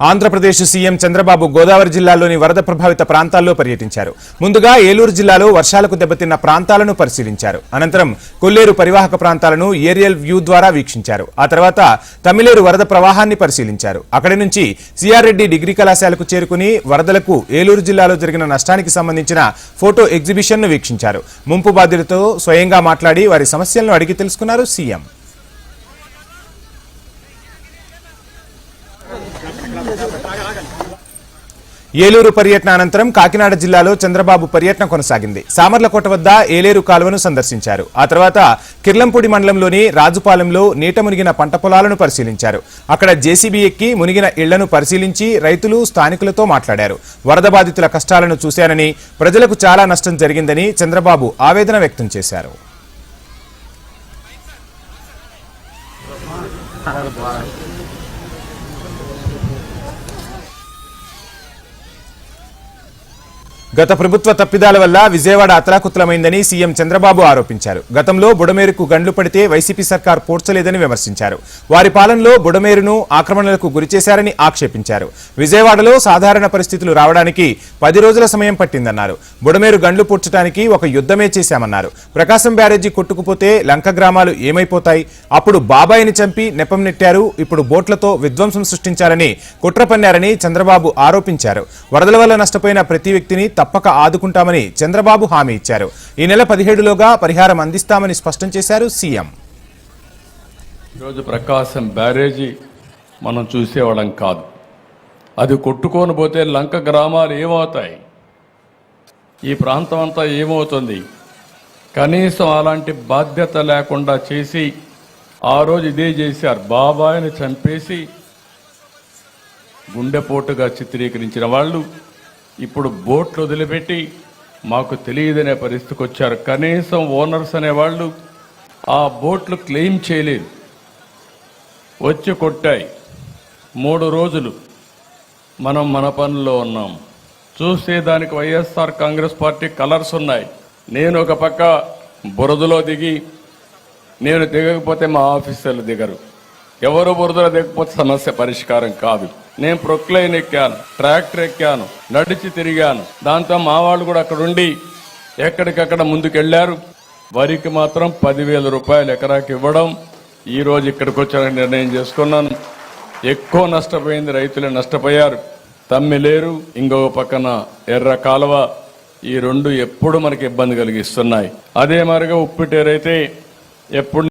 Andhra Pradesh CM Chandrababu Godavari జిల్లాలోని వరద ప్రభావిత ప్రాంతాల్లో పర్యటించారు. ముందుగా ఏలూరు జిల్లాలో వర్షాలకు దెబ్బతిన్న ప్రాంతాలను పరిశీలించారు. అనంతరం కొల్లేరు పరివాహక ప్రాంతాలను ఏరియల్ వ్యూ ద్వారా వీక్షించారు. ఆ తర్వాత తమిళేరు వరద ప్రవాహాన్ని పరిశీలించారు. అక్కడి నుంచి సిఆర్రెడ్డి డిగ్రీ కళాశాలకు చేరుకుని వరదలకు ఏలూరు జిల్లాలో జరిగిన నష్టానికి సంబంధించిన ఫోటో ఎగ్జిబిషన్ను వీక్షించారు. ముంపు బాధితులతో స్వయంగా మాట్లాడి వారి సమస్యలను అడిగి తెలుసుకున్నారు సీఎం. ఏలూరు పర్యటన అనంతరం కాకినాడ జిల్లాలో చంద్రబాబు పర్యటన కొనసాగింది. సామర్లకోట వద్ద ఏలేరు కాలువను సందర్శించారు. ఆ తర్వాత కిర్లంపూడి మండలంలోని రాజుపాలెంలో నీట మునిగిన పంట పొలాలను పరిశీలించారు. అక్కడ జేసీబీ ఎక్కి మునిగిన ఇళ్ళను పరిశీలించి రైతులు స్థానికులతో మాట్లాడారు. వరద బాధితుల కష్టాలను చూశానని ప్రజలకు చాలా నష్టం జరిగిందని చంద్రబాబు ఆవేదన వ్యక్తం చేశారు. గత ప్రభుత్వ తప్పిదాల వల్ల విజయవాడ అతలాకుతలమైందని సీఎం చంద్రబాబు ఆరోపించారు. గతంలో బుడమేరుకు గండ్లు పడితే వైసీపీ సర్కార్ పోడ్చలేదని విమర్శించారు. వారి పాలనలో బుడమేరును ఆక్రమణలకు గురిచేశారని ఆక్షేపించారు. విజయవాడలో సాధారణ పరిస్థితులు రావడానికి పది రోజుల సమయం పట్టిందన్నారు. బుడమేరు గండ్లు పూడ్చడానికి ఒక యుద్ధమే చేశామన్నారు. ప్రకాశం బ్యారేజీ కొట్టుకుపోతే లంక గ్రామాలు ఏమైపోతాయి? అప్పుడు బాబాయిని చంపి నెపం నెట్టారు. ఇప్పుడు బోట్లతో విధ్వంసం సృష్టించారని కుట్ర పన్నారని చంద్రబాబు ఆరోపించారు. వరదల వల్ల నష్టపోయిన ప్రతి వ్యక్తిని తప్పక ఆదుకుంటామని చంద్రబాబు హామీ ఇచ్చారు. ఈ నెల పదిహేడులోగా పరిహారం అందిస్తామని స్పష్టం చేశారు సీఎం. ఈరోజు ప్రకాశం బ్యారేజీ మనం చూసేవాళ్ళం కాదు. అది కొట్టుకొని పోతే లంక గ్రామాలు ఏమవుతాయి? ఈ ప్రాంతం అంతా ఏమవుతుంది? కనీసం అలాంటి బాధ్యత లేకుండా చేసి ఆ రోజు ఇదే చేశారు. బాబాయిని చంపేసి గుండెపోటుగా చిత్రీకరించిన వాళ్ళు ఇప్పుడు బోట్లు వదిలిపెట్టి మాకు తెలియదనే పరిస్థితికి వచ్చారు. కనీసం ఓనర్స్ అనేవాళ్ళు ఆ బోట్లు క్లెయిమ్ చేయలేదు. వచ్చి కొట్టాయి. మూడు రోజులు మనం మన పనుల్లో ఉన్నాం. చూస్తే దానికి వైఎస్ఆర్ కాంగ్రెస్ పార్టీ కలర్స్ ఉన్నాయి. నేను ఒక పక్క బురదలో దిగి నేను దిగకపోతే మా ఆఫీసర్లు దిగరు. ఎవరు బురదలో దిగకపోతే సమస్య పరిష్కారం కాదు. నేను ప్రొక్లైన్ ఎక్కాను ట్రాక్టర్ ఎక్కాను నడిచి తిరిగాను. దాంతో మా వాళ్ళు కూడా అక్కడ ఉండి ఎక్కడికక్కడ ముందుకెళ్ళారు వరికి మాత్రం పదివేల రూపాయలు ఎకరాకి ఇవ్వడం ఈరోజు ఇక్కడికి వచ్చారని నిర్ణయం చేసుకున్నాను. ఎక్కువ నష్టపోయింది రైతులే నష్టపోయారు. తమ్మి లేరు ఇంకొక పక్కన ఎర్ర కాలువ. ఈ రెండు ఎప్పుడు మనకి ఇబ్బంది కలిగిస్తున్నాయి. అదే మరిగా ఉప్పిటేరైతే ఎప్పుడు